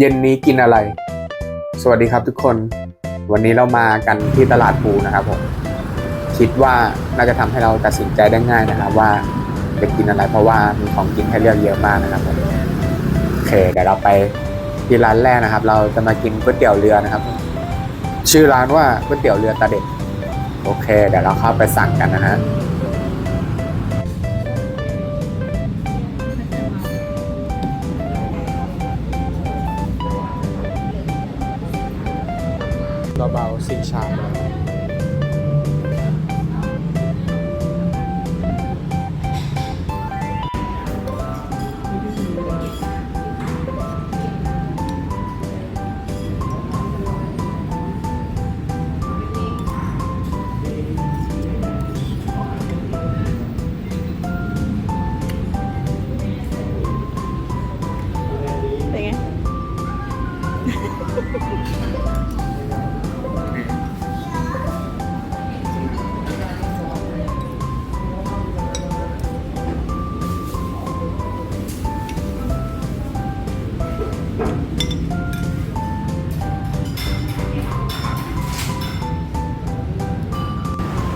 เย็นนี้กินอะไร สวัสดีครับทุกคน วันนี้เรามากันที่ตลาดปูนะครับผม คิดว่าน่าจะทำให้เราตัดสินใจได้ง่ายนะครับ ว่าจะกินอะไร เพราะว่ามีของกินให้เลือกเยอะมากนะครับผมโอเคเดี๋ยวเราไปที่ร้านแรกนะครับ เราจะมากินก๋วยเตี๋ยวเรือนะครับ ชื่อร้านว่าก๋วยเตี๋ยวเรือตาเด็ดโอเค เดี๋ยวเราเข้าไปสั่งกันนะฮะ เบาๆสี่ชาม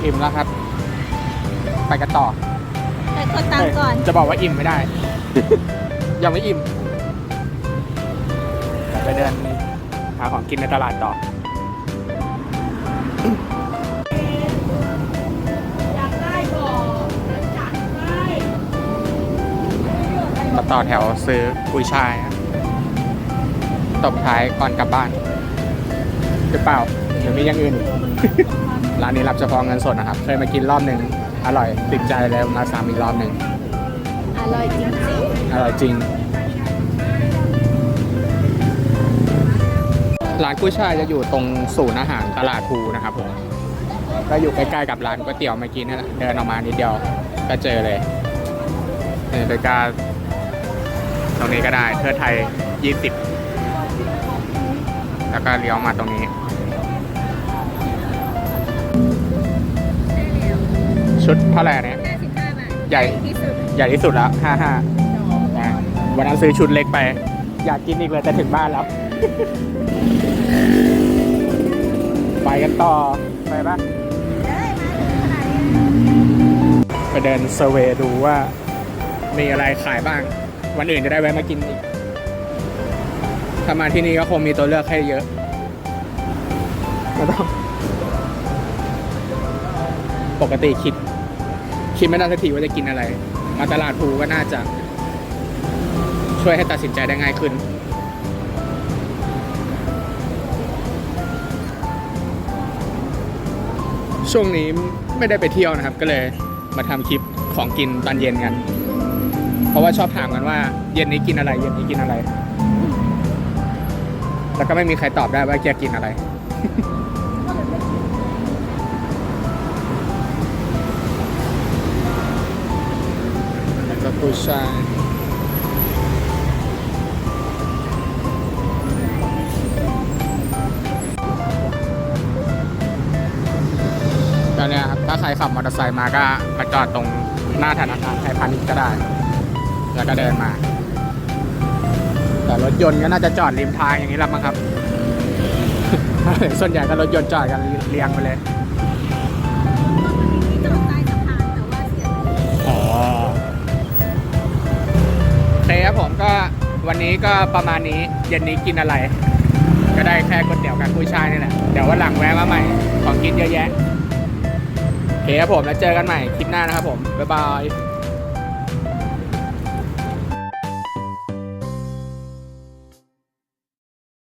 อิ่มแล้วครับ ไปกันต่อ แต่กดตังค์ก่อนจะบอกว่าอิ่มไม่ได้ ยังไม่อิ่มเดี๋ยวไปเดินหาของกินในตลาดต่อมาต่อแถวซื้อกุยช่ายครับตบท้ายก่อนกลับบ้านหรือเปล่าหรือมีอย่างอื่น ร้านนี้รับเฉพาะเงินสดนะครับ เคยมากินรอบหนึ่งอร่อยติดใจเลยมาซ้ำอีกรอบหนึ่งอร่อยจริงอร่อยจริง ร้านกุ้ยช่ายจะอยู่ตรงศูนย์อาหารตลาดภูนะครับผมก็อยู่ใกล้ๆกับร้านก๋วยเตี๋ยวเมื่อกี้นั่นแหละเดินออกมานิดเดียวก็เจอเลยเนี่ยโดยการตรงนี้ก็ได้เทิดไทย 20 แล้วก็เลี้ยวมาตรงนี้ ชุดเท่าไหร่เนี่ยๆ55บาทใหญ่ ที่สุดใหญ่ที่สุดแล้ว55นะวันนั้นซื้อชุดเล็กไป อยากกินอีกเลยแต่ถึงบ้านแล้ว ไปกันต่อ ไปปะไปเดินเซอร์เวย์ดูว่า มีอะไรขายบ้าง วันอื่นจะได้แวะมากินอีก ถ้ามาที่นี่ก็คงมีตัวเลือกให้เยอะไม่ต้องปกติคิด คิดไม่ได้สักทีว่าจะกินอะไร มาตลาดภูก็น่าจะ ช่วยให้ตัดสินใจได้ง่ายขึ้น ช่วงนี้ไม่ได้ไปเที่ยวนะครับ ก็เลยมาทำคลิปของกินตอนเย็นกัน เพราะว่าชอบถามกันว่า เย็นนี้กินอะไร เย็นนี้กินอะไร แล้วก็ไม่มีใครตอบได้ว่าจะกินอะไร แล้ชายตอนนี้ครับถ้าใครขับมอเตอร์ไซค์มาก็มาจอดตรงหน้าธนาคารไทยพาณิชย์ก็ได้ แล้วก็เดินมา แต่รถยนต์ก็น่าจะจอดริมทางอย่างนี้แหละมั้งครับ ส่วนใหญ่ก็รถยนต์จอดกันเรียงไปเลย นี้ก็ประมาณนี้เย็นนี้กินอะไร ก็ได้แค่ก๋วยเตี๋ยวกับกุ้ยช่ายนี่แหละเดี๋ยววันหลังแวะมาใหม่ของกินเยอะแยะโอเคครับผมแล้วเจอกันใหม่คลิปหน้านะครับผมบ๊ายบาย